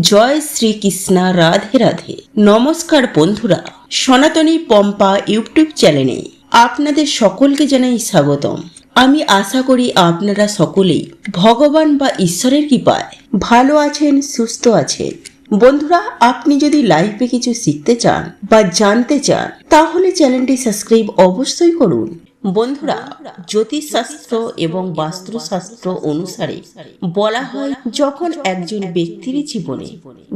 জয় শ্রীকৃষ্ণা, রাধে রাধে। নমস্কার বন্ধুরা, সনাতনী পম্পা ইউটিউব চ্যানেলে আপনাদের সকলকে জানাই স্বাগতম। আমি আশা করি আপনারা সকলেই ভগবান বা ঈশ্বরের কৃপায় ভালো আছেন, সুস্থ আছেন। বন্ধুরা, আপনি যদি লাইফে কিছু শিখতে চান বা জানতে চান, তাহলে চ্যানেলটি সাবস্ক্রাইব অবশ্যই করুন। বন্ধুরা, জ্যোতিষশাস্ত্র এবং বাস্তুশাস্ত্র অনুসারে বলা হয়, যখন একজন ব্যক্তির জীবনে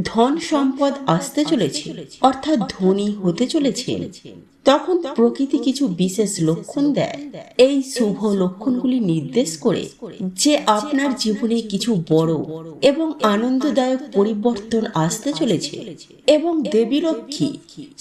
ধন সম্পদ আসতে চলেছে, অর্থাৎ ধনী হতে চলেছেন তখন প্রকৃতি কিছু বিশেষ লক্ষণ দেয়। এই শুভ লক্ষণগুলি নির্দেশ করে যে আপনার জীবনে কিছু বড় এবং আনন্দদায়ক পরিবর্তন আসতে চলেছে এবং দেবী লক্ষ্মী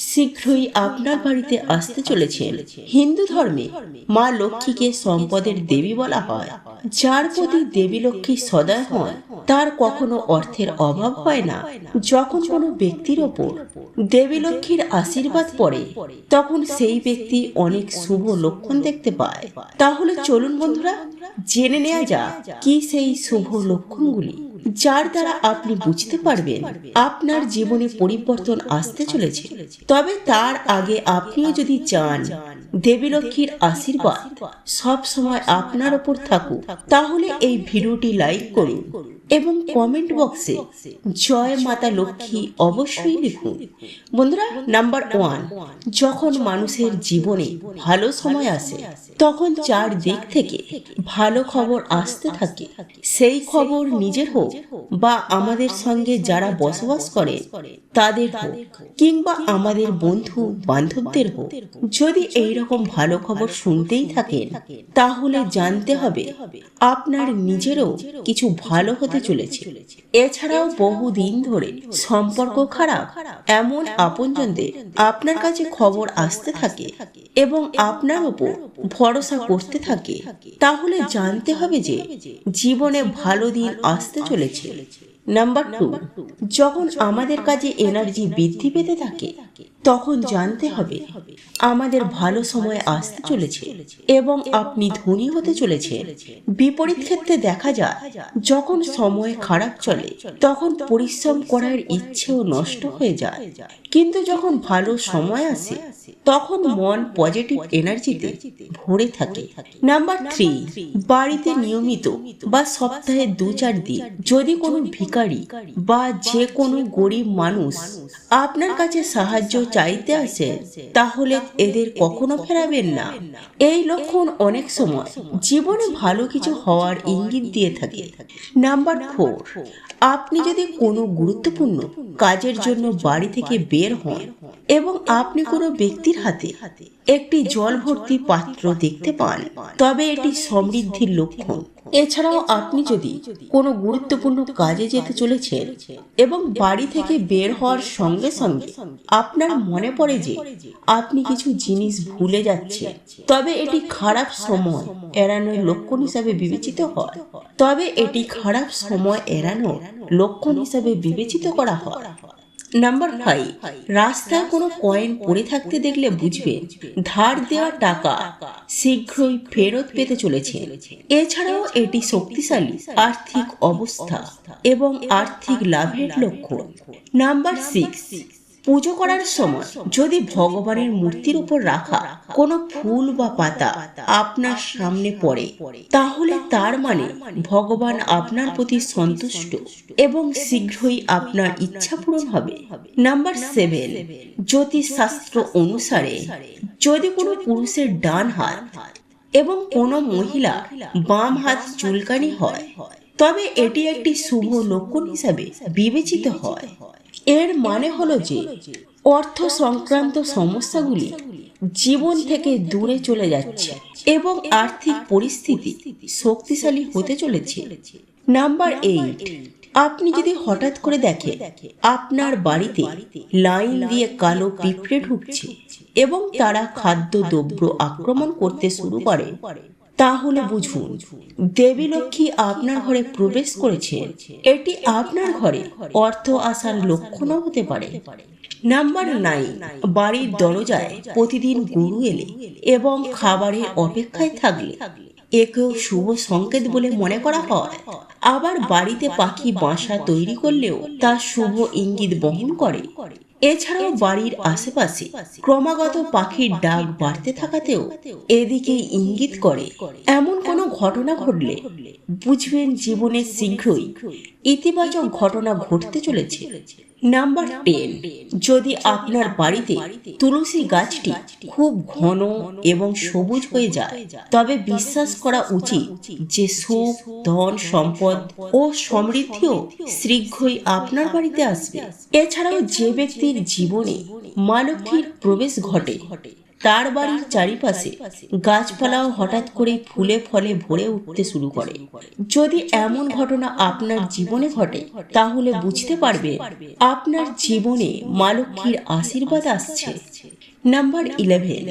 শীঘ্রই আপনার বাড়িতে আসতে চলেছেন। হিন্দু ধর্মে মা লক্ষ্মীকে সম্পদের দেবী বলা হয়। যার প্রতি দেবী লক্ষ্মী সদয় হন, তার কখনো অর্থের অভাব হয় না। যখন কোনো ব্যক্তির ওপর দেবী লক্ষ্মীর আশীর্বাদ পড়ে, তখন সেই ব্যক্তি অনেক শুভ লক্ষণ দেখতে পায়। তাহলে চলুন বন্ধুরা, জেনে নেওয়া যাক কি সেই শুভ লক্ষণগুলি। যার দ্বারা আপনি বুঝতে পারবেন আপনার জীবনে পরিবর্তন আসতে চলেছে। তবে তার আগে আপনিও যদি চান দেবীলক্ষ্মীর আশীর্বাদ সব সময় আপনার ওপর থাকুক, তাহলে এই ভিডিওটি লাইক করুন। এবং কমেন্ট বক্সে জয় মাতা লক্ষ্মী অবশ্যই লিখুন। বন্ধুরা নাম্বার ওয়ান যখন মানুষের জীবনে ভালো সময় আসে, তখন চার দিক থেকে ভালো খবর আসতে থাকে। সেই খবর নিজের হোক বা আমাদের সঙ্গে যারা বসবাস করে, তাদের হোক কিংবা আমাদের বন্ধু বান্ধবদের হোক। যদি এই রকম ভালো খবর শুনতেই থাকেন, তাহলে জানতে হবে আপনার নিজেরও কিছু ভালো হতে চলেছে। এছাড়াও বহুদিন ধরে সম্পর্ক খারাপ, এমন আপনজনদের আপনার কাছে খবর আসতে থাকে এবং আপনার উপর ভরসা করতে থাকে। তাহলে জানতে হবে যে জীবনে ভালো দিন আসতে চলেছে। নাম্বার টু, যখন আমাদের কাছে এনার্জি বৃদ্ধি পেতে থাকে তখন জানতে হবে আমাদের ভালো সময় আসতে চলেছে এবং আপনি ধনী হতে চলেছে। বিপরীত ক্ষেত্রে দেখা যায় যখন সময় খারাপ চলে তখন পরিশ্রম করার ইচ্ছেও নষ্ট হয়ে যায়। কিন্তু যখন ভালো সময় আসে তখন মন পজিটিভ এনার্জিতে ভরে থাকে। নাম্বার থ্রি বাড়িতে নিয়মিত বা সপ্তাহে দু চার দিন যদি কোনো ভিখারি বা যে কোনো গরিব মানুষ আপনার কাছে সাহায্য চাইতে আসে, তাহলে এদের কখনো ফেরাবেন না। এই লক্ষণ অনেক সময় জীবনে ভালো কিছু হওয়ার ইঙ্গিত দিয়ে থাকে। নাম্বার ফোর আপনি যদি কোনো গুরুত্বপূর্ণ কাজের জন্য বাড়ি থেকে বের হন এবং আপনি কোনো ব্যক্তির হাতে একটি জল ভর্তি পাত্র দেখতে পান, তবে এটি সমৃদ্ধির লক্ষণ। এছাড়াও আপনি যদি কোনো গুরুত্বপূর্ণ কাজে যেতে চলেছেন এবং বাড়ি থেকে বের হওয়ার সঙ্গে সঙ্গে আপনার মনে পড়ে যে আপনি কিছু জিনিস ভুলে যাচ্ছেন, তবে এটি খারাপ সময় এড়ানোর লক্ষণ হিসাবে বিবেচিত হয়। তবে এটি খারাপ সময় এড়ানোর লক্ষণ হিসাবে বিবেচিত করা হয়। নাম্বার ফাইভ রাস্তায় কোনো কয়েন পড়ে থাকতে দেখলে বুঝবে ধার দেওয়া টাকা শীঘ্রই ফেরত পেতে চলেছে। এছাড়াও এটি শক্তিশালী, আর্থিক অবস্থা এবং আর্থিক লাভের লক্ষ্য। নাম্বার সিক্স পুজো করার সময় যদি ভগবানের মূর্তির উপর রাখা কোনো ফুল বা পাতা আপনার সামনে পড়ে, তাহলে তার মানে ভগবান আপনার প্রতি সন্তুষ্ট এবং শীঘ্রই আপনার ইচ্ছা পূরণ হবে। নাম্বার সেভেন জ্যোতিষ শাস্ত্র অনুসারে যদি কোনো পুরুষের ডান হাত এবং কোনো মহিলা বাম হাত চুলকানি হয় তবে এটি একটি শুভ লক্ষণ হিসাবে বিবেচিত হয়। এর মানে হলো যে অর্থ সংক্রান্ত সমস্যাগুলি জীবন থেকে দূরে চলে যাচ্ছে এবং আর্থিক পরিস্থিতি শক্তিশালী হতে চলেছে। নাম্বার এইট আপনি যদি হঠাৎ করে দেখেন আপনার বাড়িতে লাইন দিয়ে কালো পিঁপড়ে ঢুকছে এবং তারা খাদ্য দ্রব্য আক্রমণ করতে শুরু করে তাহলে বুঝুন দেবী লক্ষ্মী আপনার ঘরে প্রবেশ করেছে। এটি আপনার ঘরে অর্থ আসার লক্ষণও হতে পারে। নাম্বার নাইন বাড়ির দরজায় প্রতিদিন গরু এলে এবং খাবারের অপেক্ষায় থাকলে। একেও শুভ সংকেত বলে মনে করা হয়। আবার বাড়িতে পাখি বাসা তৈরি করলেও তা শুভ ইঙ্গিত বহন করে। এছাড়াও বাড়ির আশেপাশে ক্রমাগত পাখির ডাক বাড়তে থাকাতেও এদিকে ইঙ্গিত করে এমন কোনো ঘটনা ঘটলে বুঝবেন জীবনে শীঘ্রই ইতিবাচক ঘটনা ঘটতে চলেছে। নাম্বার টেন যদি আপনার বাড়িতে তুলসী গাছটি খুব ঘন এবং সবুজ হয়ে যায়, তবে বিশ্বাস করা উচিত যে সুখ, ধন, সম্পদ ও সমৃদ্ধিও শীঘ্রই আপনার বাড়িতে আসবে। এছাড়াও যে ব্যক্তির জীবনে মা প্রবেশ ঘটে তার বাড়ির চারিপাশে গাছপালাও হঠাৎ করে ফুলে ফলে ভরে উঠতে শুরু করে। যদি এমন ঘটনা আপনার জীবনে ঘটে তাহলে বুঝতে পারবে আপনার জীবনে মা লক্ষ্মীর আশীর্বাদ আসছে। নাম্বার ইলেভেন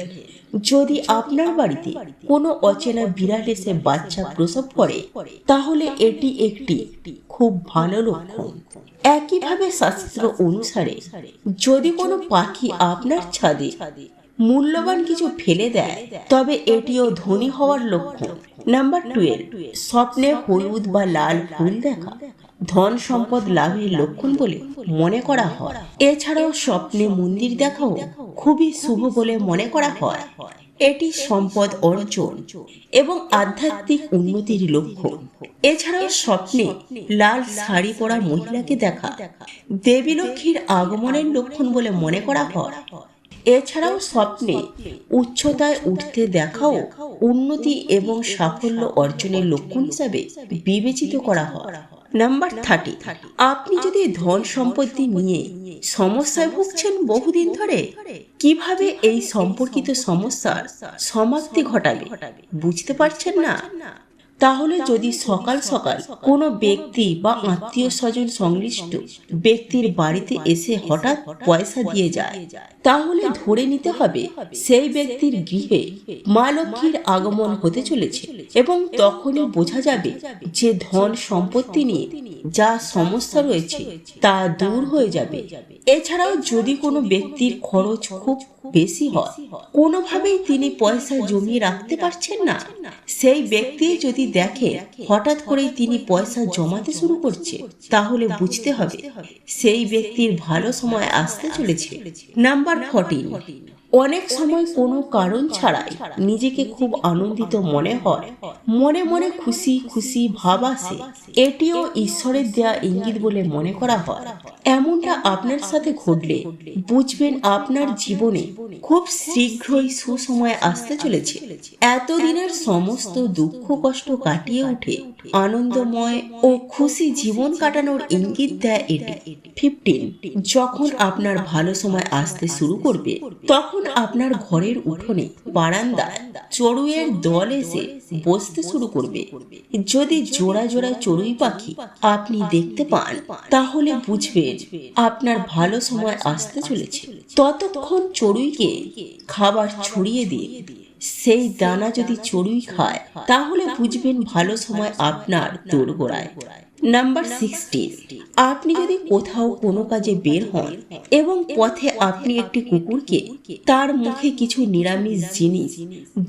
যদি আপনার বাড়িতে কোনো অচেনা বিড়াল এসে বাচ্চা প্রসব করে তাহলে এটি একটি খুব ভালো লক্ষণ। একইভাবে শাস্ত্র অনুসারে যদি কোনো পাখি আপনার ছাদে মূল্যবান কিছু ফেলে দেয়, তবে এটিও ধনী হওয়ার লক্ষণ নাম্বার টুয়েলভ স্বপ্নে হলুদ বা লাল ফুল দেখা। ধন সম্পদ লাভের লক্ষণ বলে মনে করা হয়। এছাড়াও স্বপ্নে মন্দির দেখাও খুবই শুভ বলে মনে করা হয়। এটি সম্পদ অর্জন এবং আধ্যাত্মিক উন্নতির লক্ষণ এছাড়াও স্বপ্নে লাল শাড়ি পরা মহিলাকে দেখা। দেবী লক্ষ্মীর আগমনের লক্ষণ বলে মনে করা হয়। এছাড়াও স্বপ্নে উচ্চতায় উঠতে দেখাও উন্নতি এবং সাফল্য অর্জনের লক্ষণ হিসাবে বিবেচিত করা হয়। নাম্বার থার্টি আপনি যদি ধন সম্পত্তি নিয়ে সমস্যায় ভুগছেন বহুদিন ধরে, কীভাবে এই সম্পর্কিত সমস্যার সমাপ্তি ঘটাবে? বুঝতে পারছেন না? তাহলে যদি সকাল সকাল কোনো ব্যক্তি বা আত্মীয় স্বজন সংশ্লিষ্ট ব্যক্তির বাড়িতে এসে হঠাৎ পয়সা দিয়ে যায়, তাহলে ধরে নিতে হবে সেই ব্যক্তির গৃহে মা লক্ষ্মীর আগমন হতে চলেছে এবং তখনই বোঝা যাবে যে ধন সম্পত্তি নিয়ে যা সমস্যা রয়েছে তা দূর হয়ে যাবে। এছাড়াও যদি কোনো ব্যক্তির খরচ খুব বেশি হয়, কোনোভাবেই তিনি পয়সা জমিয়ে রাখতে পারছেন না। সেই ব্যক্তি যদি দেখে হঠাৎ করেই তিনি পয়সা জমাতে শুরু করছে, তাহলে বুঝতে হবে সেই ব্যক্তির ভালো সময় আসতে চলেছে। নাম্বার ফোরটিন অনেক সময় কোনো কারণ ছাড়াই নিজেকে খুব আনন্দিত মনে হয়। মনে মনে খুশি খুশি ভাব আসে। এটিও ঈশ্বরের দেয়া ইঙ্গিত বলে মনে করা হয়। এমনটা আপনার সাথে ঘটলে বুঝবেন আপনার জীবনে খুব শীঘ্রই সুসময় আসতে চলেছে। এতদিনের সমস্ত দুঃখ কষ্ট কাটিয়ে উঠে আনন্দময় ও খুশি জীবন কাটানোর ইঙ্গিত দেয় এটি। ফিফটিন যখন আপনার ভালো সময় আসতে শুরু করবে, তখন আপনার ঘরের উঠোনে, বারান্দায়, চড়ুইয়ের দল এসে বসতে শুরু করবে। যদি জোড়া জোড়া চড়ুই পাখি আপনি দেখতে পান, তাহলে বুঝবেন আপনার ভালো সময় আসতে চলেছে। ততক্ষণ চড়ুইকে খাবার ছড়িয়ে দিয়ে সেই দানা যদি চড়ুই খায়, তাহলে বুঝবেন ভালো সময় আপনার দোরগোড়ায়। নাম্বার সিক্সটিন আপনি যদি কোথাও কোনো কাজে বের হন এবং পথে আপনি একটি কুকুরকে তার মুখে কিছু নিরামিষ জিনিস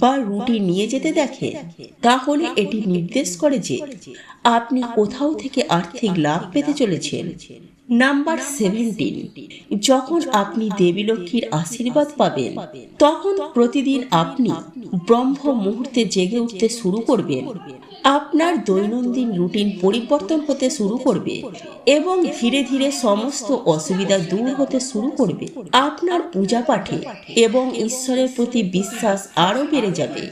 বা রুটি নিয়ে যেতে দেখেন তাহলে এটি নির্দেশ করে যে আপনি কোথাও থেকে আর্থিক লাভ পেতে চলেছেন। নাম্বার সেভেন্টিন যখন আপনি দেবী লক্ষ্মীর আশীর্বাদ পাবেন তখন প্রতিদিন আপনি ব্রহ্ম মুহূর্তে জেগে উঠতে শুরু করবেন। আপনার দৈনন্দিন রুটিন পরিবর্তন হতে শুরু করবে এবং ধীরে ধীরে সমস্ত অসুবিধা দূর হতে শুরু করবে। আপনার পূজা পাঠে এবং ঈশ্বরের প্রতি বিশ্বাস আরও বেড়ে যাবে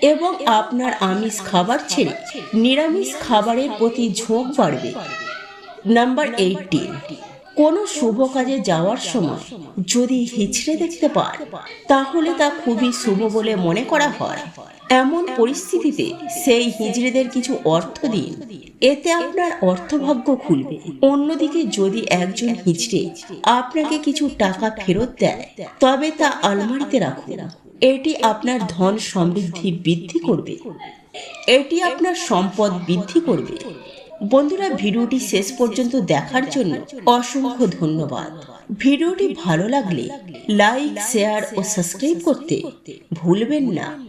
এবং আপনার আমিষ খাবার ছেড়ে নিরামিষ খাবারের প্রতি ঝোঁক বাড়বে। নাম্বার এইটিন কোনো শুভ কাজে যাওয়ার সময় যদি হিচড়ে দেখতে পান তাহলে তা খুবই শুভ বলে মনে করা হয়। এমন পরিস্থিতিতে সেই হিজড়েদের কিছু অর্থ দিন। এতে আপনার অর্থভাগ্য খুলবে। অন্যদিকে যদি একজন হিজড়ে আপনাকে কিছু টাকা ফেরত দেয়, তবে তা আলমারিতে রাখুন। এটি আপনার ধন সমৃদ্ধি বৃদ্ধি করবে। এটি আপনার সম্পদ বৃদ্ধি করবে। বন্ধুরা ভিডিওটি শেষ পর্যন্ত দেখার জন্য অসংখ্য ধন্যবাদ। ভিডিওটি ভালো লাগলে লাইক শেয়ার ও সাবস্ক্রাইব করতে ভুলবেন না।